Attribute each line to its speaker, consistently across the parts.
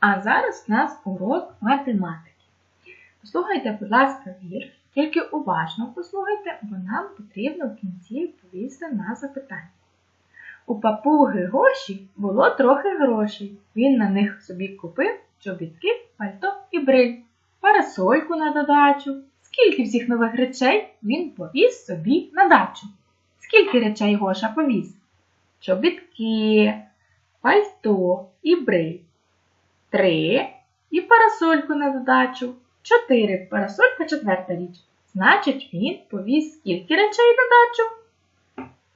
Speaker 1: А зараз у нас урок математики. Послухайте, будь ласка, вірш, тільки уважно послухайте, бо нам потрібно в кінці відповісти на запитання. У папуги гоші було трохи грошей. Він на них собі купив чобітки, пальто і бриль, парасольку на додачу. Скільки всіх нових речей він повіз собі на дачу? Скільки речей Гоша повіз? Чобітки, пальто і бриль. Три і парасольку на додачу. Чотири парасолька четверта річ. Значить, він повіз скільки речей на дачу?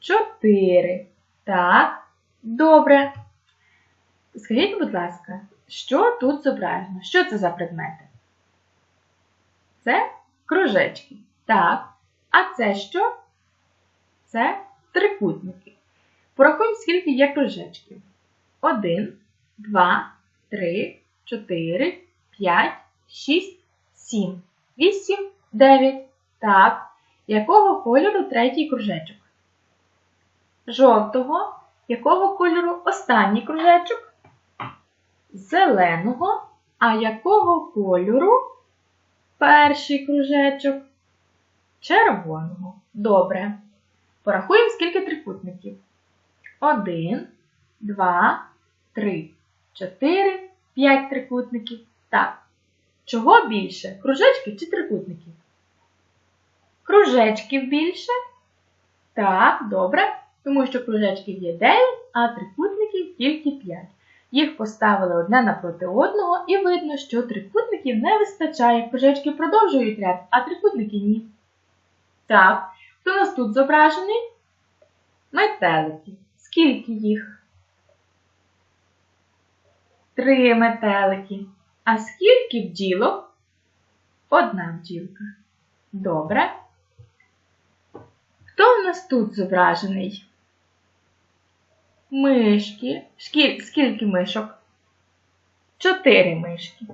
Speaker 1: Чотири. Так, добре. Скажіть, будь ласка, що тут зображено? Що це за предмети? Це кружечки. Так. А це що? Це трикутники. Порахуємо, скільки є кружечків. Один, два, три, чотири, п'ять, шість, сім, вісім, дев'ять. Так. Якого кольору третій кружечок? Жовтого. Якого кольору останній кружечок? Зеленого. А якого кольору перший кружечок? Червоного. Добре. Порахуємо, скільки трикутників. Один, два, три, чотири, п'ять трикутників. Так. Чого більше? Кружечків чи трикутників? Кружечків більше? Так, добре. Тому що кружечків є 9, а трикутників тільки 5. Їх поставили одне напроти одного, і видно, що трикутників не вистачає. Кружечки продовжують ряд, а трикутники ні. Так, хто у нас тут зображений? Метелики. Скільки їх? Три метелики. А скільки бджілок? Одна бджілка. Добре. Хто в нас тут зображений? Мишки. Шкі- Скільки мишок? Чотири мишки.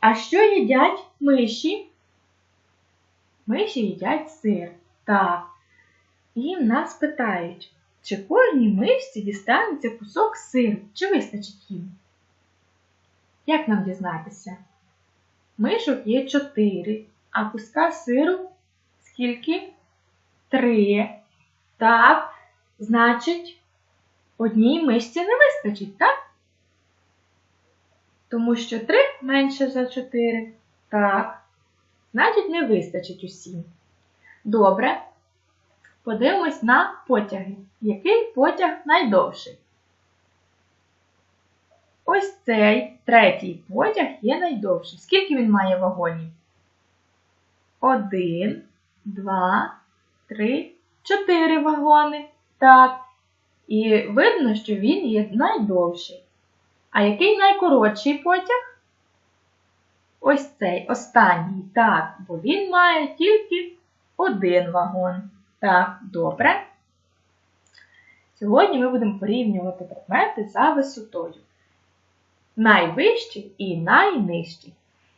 Speaker 1: А що їдять миші? Миші їдять сир. Так. І нас питають, чи кожній мишці дістанеться кусок сиру, чи вистачить їм? Як нам дізнатися? Мишок є чотири, а куска сиру скільки? Три. Так, значить, одній мишці не вистачить, так? Тому що три менше за чотири. Так. Значить, не вистачить усім. Добре. Подивимось на потяги. Який потяг найдовший? Ось цей третій потяг є найдовший. Скільки він має вагонів? Один, два, три, чотири вагони. Так. І видно, що він є найдовший. А який найкоротший потяг? Ось цей останній. Так, бо він має тільки один вагон. Так, добре. Сьогодні ми будемо порівнювати предмети за висотою. Найвищий і найнижчий.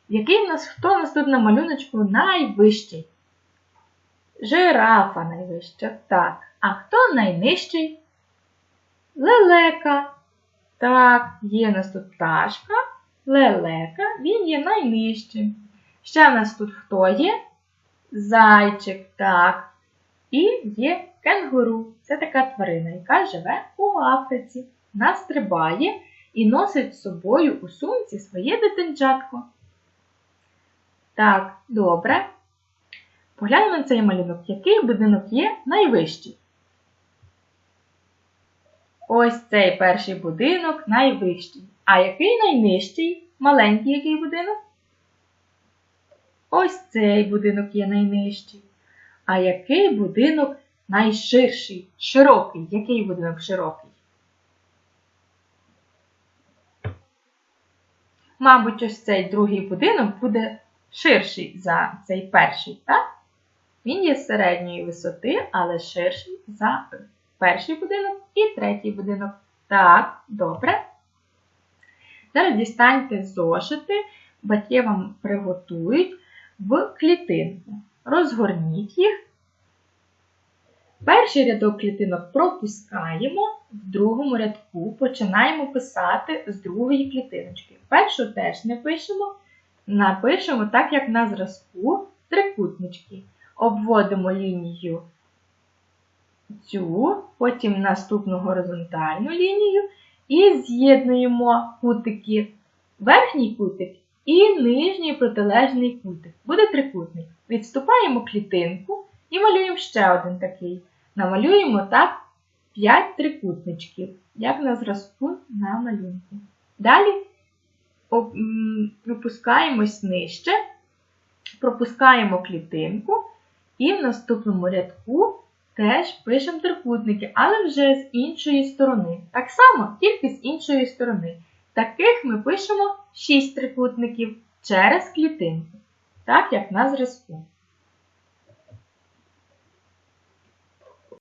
Speaker 1: Який в нас, хто у нас тут на малюночку найвищий? Жирафа найвища. Так. А хто найнижчий? Лелека. Так, є у нас тут пташка, лелека, він є найнижчим. Ще в нас тут хто є? Зайчик, так. І є кенгуру. Це така тварина, яка живе у Африці. Вона стрибає і носить з собою у сумці своє дитинчатко. Так, добре. Поглянемо на цей малюнок. Який будинок є найвищий? Ось цей перший будинок найвищий. А який найнижчий? Маленький який будинок? Ось цей будинок є найнижчий. А який будинок найширший? Широкий. Який будинок широкий? Мабуть, ось цей другий будинок буде ширший за цей перший, так? Він є середньої висоти, але ширший за перший будинок і третій будинок. Так, добре. Зараз дістаньте зошити, батьки вам приготують в клітинку. Розгорніть їх. Перший рядок клітинок пропускаємо, в другому рядку починаємо писати з другої клітиночки. Першу теж не пишемо, напишемо так, як на зразку трикутнички. Обводимо лінію цю, потім наступну горизонтальну лінію і з'єднуємо кутики, верхній кутик і нижній протилежний кутик. Буде трикутник. Відступаємо клітинку і малюємо ще один такий. Намалюємо так 5 трикутничків, як на зразку на малюнку. Далі оп- опускаємось нижче, пропускаємо клітинку і в наступному рядку теж пишемо трикутники, але вже з іншої сторони. Так само, тільки з іншої сторони. Таких ми пишемо 6 трикутників через клітинку, так як на зразку.